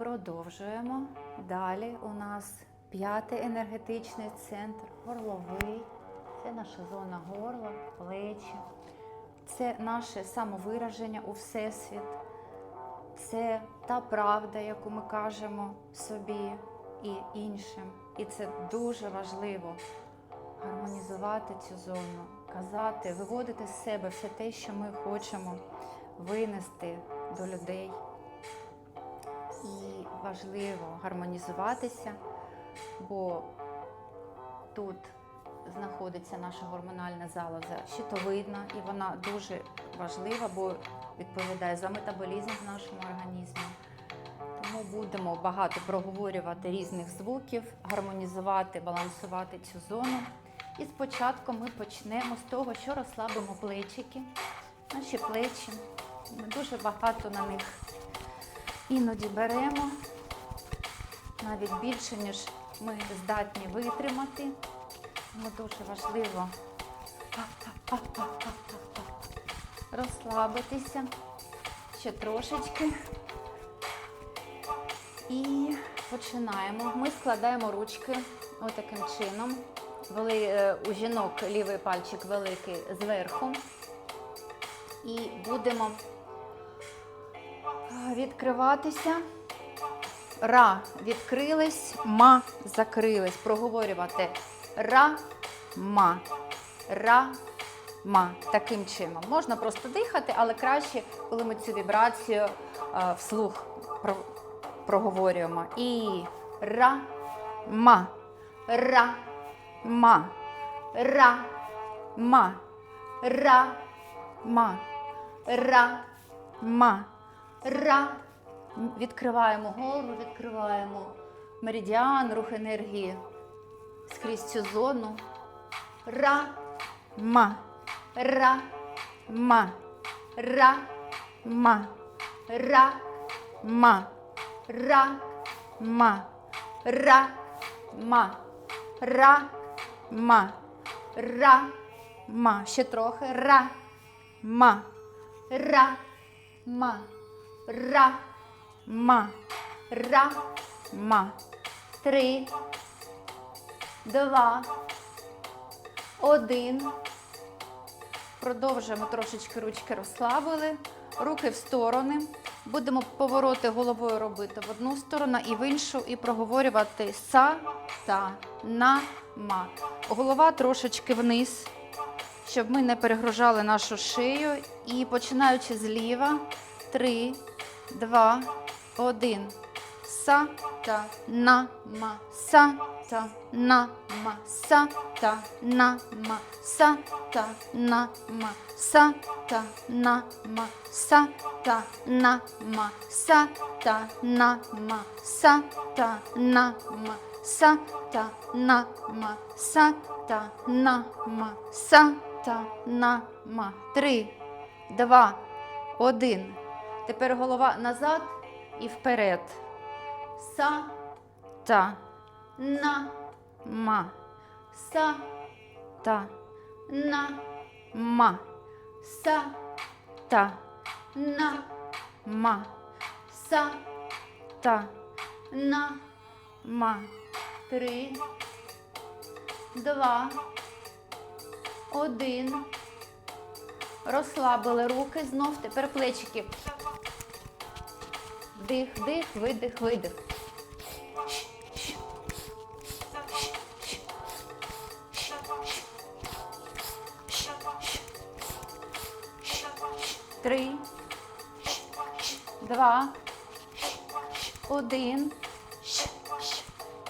продовжуємо. Далі у нас п'ятий енергетичний центр, горловий. Це наша зона горла, плечі. Це наше самовираження у Всесвіт. Це та правда, яку ми кажемо собі і іншим. І це дуже важливо гармонізувати цю зону, казати, виводити з себе все те, що ми хочемо винести до людей. І важливо гармонізуватися, бо тут знаходиться наша гормональна залоза щитовидна, і вона дуже важлива, бо відповідає за метаболізм в нашому організмі. Тому будемо багато проговорювати різних звуків, гармонізувати, балансувати цю зону. І спочатку ми почнемо з того, що розслабимо плечики, наші плечі. Ми дуже багато на них іноді беремо, навіть більше, ніж ми здатні витримати. Тому дуже важливо розслабитися ще трошечки. І починаємо. Ми складаємо ручки отаким чином. Вели, е, у жінок лівий пальчик великий зверху. І будемо відкриватися. Ра відкрились, ма закрились. Проговорювати ра, ма, ра, ма. Таким чином. Можна просто дихати, але краще, коли ми цю вібрацію е, вслух про- проговорюємо. І ра, ма, ра, ма, ра, ма, ра, ма, ра, ма, ра. Відкриваємо голову, відкриваємо меридіан, рух енергії скрізь цю зону. Ра, ма, ра, ма, ра, ма, ра, ма, ра, ма, ра, ма, ра, ма, ра, ма. Ще трохи. Ра, ма, ра, ма, ра, ма, ра, ма. Три, два, один. Продовжуємо трошечки ручки розслабили, руки в сторони. Будемо повороти головою робити в одну сторону і в іншу, і проговорювати са та на ма. Голова трошечки вниз, щоб ми не перегружали нашу шию. І починаючи зліва. Три, два, один. Са та на ма. Са та на ма. Са та на ма. Са та на ма. Са та на ма. Са та на ма. Са та на ма. Са та на ма. Са та на ма. Са та на ма. Са та на ма. Три, два, один. Тепер голова назад і вперед. Са та на ма. Са та на ма. Са та на ма. Са та на ма. Три, два, один. Розслабили руки знов. Тепер плечики. Вдих, вдих, видих, видих. Три, два, один.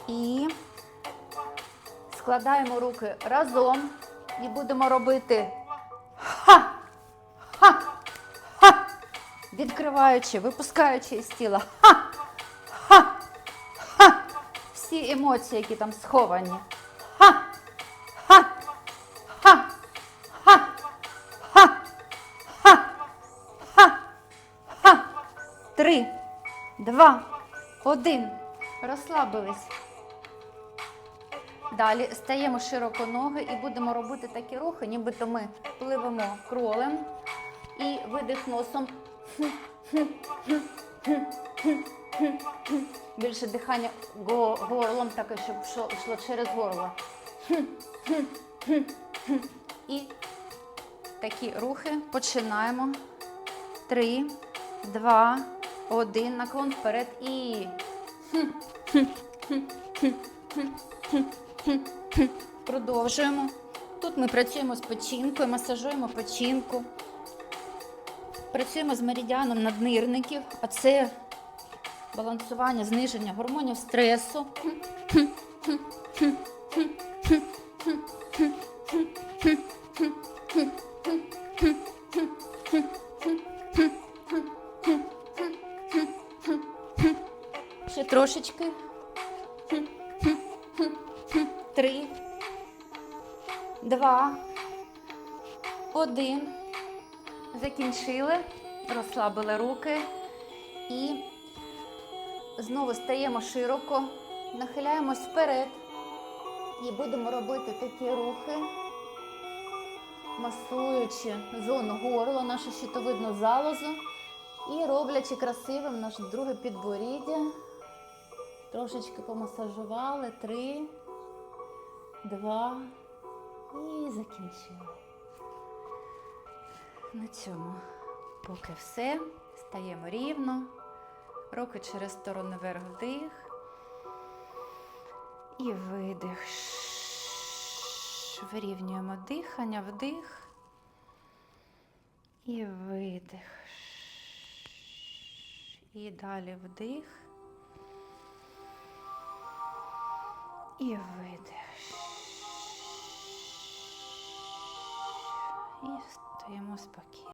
І складаємо руки разом і будемо робити відкриваючи, випускаючи із тіла. Ха, ха, ха. Всі емоції, які там сховані. Ха, ха, ха, ха, ха, ха, ха, ха. Три, два, один. Розслабились. Далі стаємо широко ноги і будемо робити такі рухи, нібито ми пливемо кролем і видих носом. Більше дихання горлом, таке, щоб йшло, через горло. І такі рухи починаємо. Три, два, один. Наклон вперед і. Продовжуємо. Тут ми працюємо з печінкою, масажуємо печінку. Працюємо з меридіаном наднирників, а це балансування, зниження гормонів стресу. Ще трошечки. Три, два, один. Закінчили, розслабили руки і знову стаємо широко, нахиляємось вперед і будемо робити такі рухи, масуючи зону горла, нашу щитовидну залозу і роблячи красивим наше друге підборіддя. Трошечки помасажували. Три, два і закінчили. На цьому поки все. Стаємо рівно. Руки через сторони вверх вдих. І видих. Вирівнюємо дихання, вдих. І видих. І далі вдих. І видих. І стаємо спокійно.